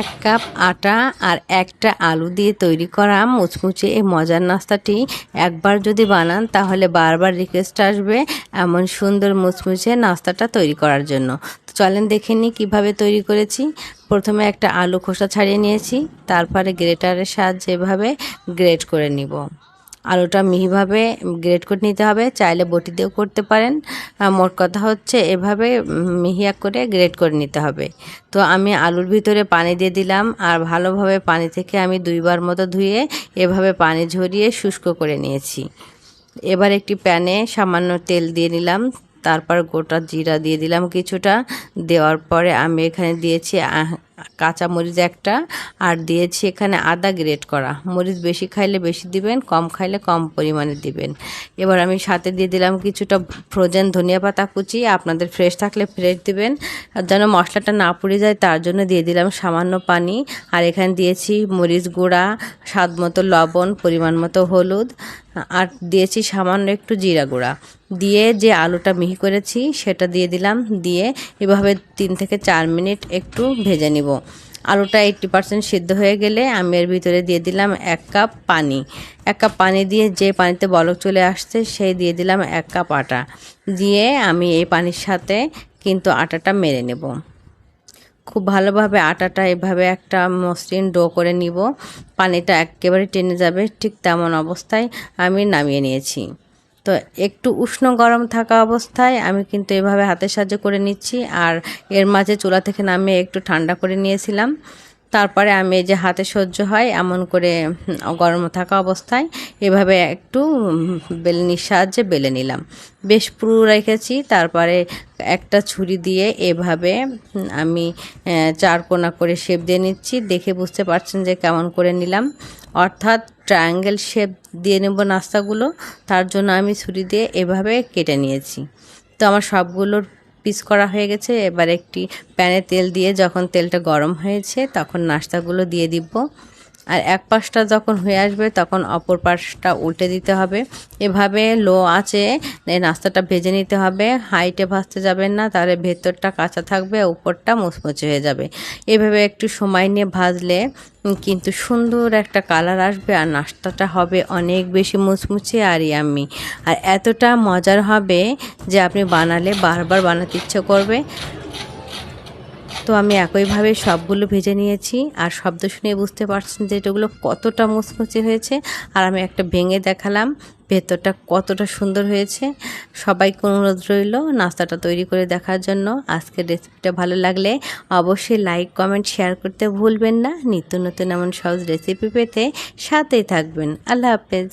এক কাপ আটা আর একটা আলু দিয়ে তৈরি করা মুচমুচে এই মজার নাস্তাটি একবার যদি বানান, তাহলে বারবার রিকোয়েস্ট আসবে এমন সুন্দর মুচমুচে নাস্তাটা তৈরি করার জন্য। তো চলেন দেখে নিই কীভাবে তৈরি করেছি। প্রথমে একটা আলু খোসা ছাড়িয়ে নিয়েছি, তারপরে গ্রেটারের সাহায্যে এভাবে গ্রেট করে নিব। আলুটা মিহিভাবে গ্রেট করে নিতে হবে। চাইলে বটি দিয়েও করতে পারেন। মোট কথা হচ্ছে, এভাবে মিহিয়া করে গ্রেট করে নিতে হবে। তো আমি আলুর ভিতরে পানি দিয়ে দিলাম আর ভালোভাবে পানি থেকে আমি দুইবার মতো ধুয়ে এভাবে পানি ঝরিয়ে শুষ্ক করে নিয়েছি। এবার একটি প্যানে সামান্য তেল দিয়ে নিলাম। তারপর গোটা জিরা দিয়ে দিলাম কিছুটা। দেওয়ার পরে আমি এখানে দিয়েছি কাঁচা মরিচ একটা, আর দিয়েছি এখানে আদা গ্রেট করা। মরিচ বেশি খাইলে বেশি দিবেন, কম খাইলে কম পরিমাণে দিবেন। এবার আমি সাথে দিয়ে দিলাম কিছুটা ফ্রোজেন ধনিয়া পাতা কুচি, আপনাদের ফ্রেশ থাকলে ফ্রেশ দিবেন। আর যেন মশলাটা না পুড়ে যায়, তার জন্য দিয়ে দিলাম সামান্য পানি। আর এখানে দিয়েছি মরিচ গুঁড়া স্বাদ মতো লবণ, পরিমাণ মতো হলুদ। আর দিয়েছি সামান্য একটু জিরা গুঁড়া। দিয়ে যে আলুটা মিহি করেছি, সেটা দিয়ে দিলাম। দিয়ে এভাবে তিন থেকে চার মিনিট একটু ভেজে নিব। আলুটা এইট্টি পার্সেন্ট সিদ্ধ হয়ে গেলে আমি এর ভিতরে দিয়ে দিলাম এক কাপ পানি। এক কাপ পানি দিয়ে যে পানিতে বলক চলে আসছে, সেই দিয়ে দিলাম এক কাপ আটা। দিয়ে আমি এই পানির সাথে কিন্তু আটাটা মেরে নেব। খুব ভালোভাবে আটাটা এভাবে একটা মসৃণ ডো করে নিব। পানিটা একেবারে টেনে যাবে ঠিক তেমন অবস্থায় আমি নামিয়ে নিয়েছি। তো একটু উষ্ণ গরম থাকা অবস্থায় আমি কিন্তু এভাবে হাতের সাহায্যে করে নিচ্ছি। আর এর মাঝে চুলা থেকে নামিয়ে একটু ঠান্ডা করে নিয়েছিলাম। তারপরে আমি যে হাতে সহ্য হয় এমন করে গরম থাকা অবস্থায় এভাবে একটু বেলনির সাহায্যে বেলে নিলাম। বেশ পুরু রেখেছি তারপরে একটা ছুরি দিয়ে এভাবে আমি আহ, চার কোনা করে শেপ দিয়ে নিচ্ছি দেখে বুঝতে পারছেন যে কেমন করে নিলাম। অর্থাৎ ট্রায়াঙ্গেল শেপ দিয়ে নেব নাস্তাগুলো তার জন্য আমি ছুরি দিয়ে এভাবে কেটে নিয়েছি। তো আমার সবগুলোর পিস করা হয়ে গেছে। এবার একটি প্যানে তেল দিয়ে যখন তেলটা গরম হয়েছে, তখন নাস্তাগুলো দিয়ে দিব। আর এক পাশটা যখন হয়ে আসবে, তখন অপর পাশটা উল্টে দিতে হবে। এভাবে লো আছে নাস্তাটা ভেজে নিতে হবে। হাইটে ভাজতে যাবেন না, তাহলে ভেতরটা কাঁচা থাকবে, উপরটা মুচমুচে হয়ে যাবে। এভাবে একটু সময় নিয়ে ভাজলে কিন্তু সুন্দর একটা কালার আসবে আর নাস্তাটা হবে অনেক বেশি মুচমুচে আর ইয়াম্মি। আর এতটা মজার হবে যে আপনি বানালে বারবার বানাতে ইচ্ছে করবে। তো আমি একইভাবে সবগুলো ভেজে নিয়েছি। আর শব্দ শুনে বুঝতে পারছেন যে এটাগুলো কতটা মুচমুচে হয়েছে। আর আমি একটা ভেঙে দেখালাম, ভেতরটা কতটা সুন্দর হয়েছে। সবাইকে অনুরোধ রইল নাস্তাটা তৈরি করে দেখার জন্য। আজকের রেসিপিটা ভালো লাগলে অবশ্যই লাইক, কমেন্ট, শেয়ার করতে ভুলবেন না। নিত্য নতুন এমন সহজ রেসিপি পেতে সাথেই থাকবেন। আল্লাহ হাফেজ।